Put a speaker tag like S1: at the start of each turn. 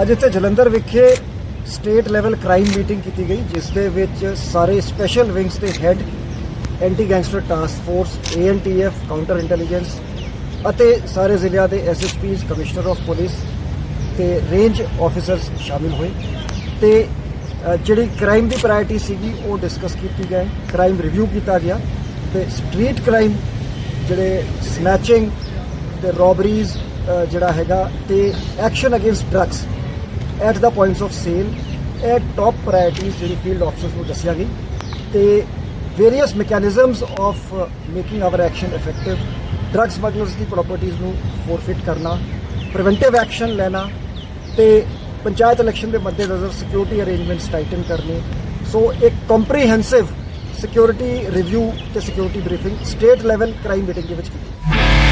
S1: ਅੱਜ ਇੱਥੇ ਜਲੰਧਰ ਵਿਖੇ ਸਟੇਟ ਲੈਵਲ ਕ੍ਰਾਈਮ ਮੀਟਿੰਗ ਕੀਤੀ ਗਈ, ਜਿਸ ਦੇ ਵਿੱਚ ਸਾਰੇ ਸਪੈਸ਼ਲ ਵਿੰਗਸ ਦੇ head, anti gangster task force ANTF counter intelligence ਅਤੇ ਸਾਰੇ ਜ਼ਿਲ੍ਹਿਆਂ ਦੇ ਐਸਐਸਪੀਜ਼ ਕਮਿਸ਼ਨਰ ਆਫ ਪੁਲਿਸ ਤੇ ਰੇਂਜ ਆਫੀਸਰਸ ਸ਼ਾਮਿਲ ਹੋਏ। ਤੇ ਜਿਹੜੀ ਕ੍ਰਾਈਮ ਦੀ ਪ੍ਰਾਇੋਰਟੀ ਸੀਗੀ, ਉਹ ਡਿਸਕਸ ਕੀਤੀ ਗਈ ਕ੍ਰਾਈਮ ਰਿਵਿਊ ਕੀਤਾ ਗਿਆ ਤੇ ਸਟਰੀਟ ਕ੍ਰਾਈਮ ਜਿਹੜੇ ਸਨੈਚਿੰਗ ਤੇ ਰੋਬਰੀਜ਼ ਜਿਹੜਾ ਹੈਗਾ ਤੇ action against drugs at the points of sale ਇਹ ਟੌਪ ਪ੍ਰਾਇੋਰਟੀਜ਼ ਜਿਹੜੀ ਫੀਲਡ ਆਫਸਰਸ ਨੂੰ ਦੱਸਿਆ ਗਈ ਤੇ various mechanisms of making our action effective drug smugglers ਦੀ ਪ੍ਰਾਪਰਟੀਆਂ ਨੂੰ ਫੋਰਫਿਟ ਕਰਨਾ ਪ੍ਰੀਵੈਂਟਿਵ ਐਕਸ਼ਨ ਲੈਣਾ ਤੇ ਪੰਚਾਇਤ ਇਲੈਕਸ਼ਨ ਦੇ ਮੱਦੇਨਜ਼ਰ ਸਿਕਿਉਰਿਟੀ ਅਰੇਂਜਮੈਂਟਸ ਟਾਈਟਨ ਕਰਨੇ। ਸੋ ਇੱਕ ਕੰਪਰੀਹੈਂਸਿਵ ਸਿਕਿਉਰਿਟੀ ਰਿਵਿਊ ਤੇ security briefing state level crime meeting ਦੇ ਵਿੱਚ ਕੀਤੀ।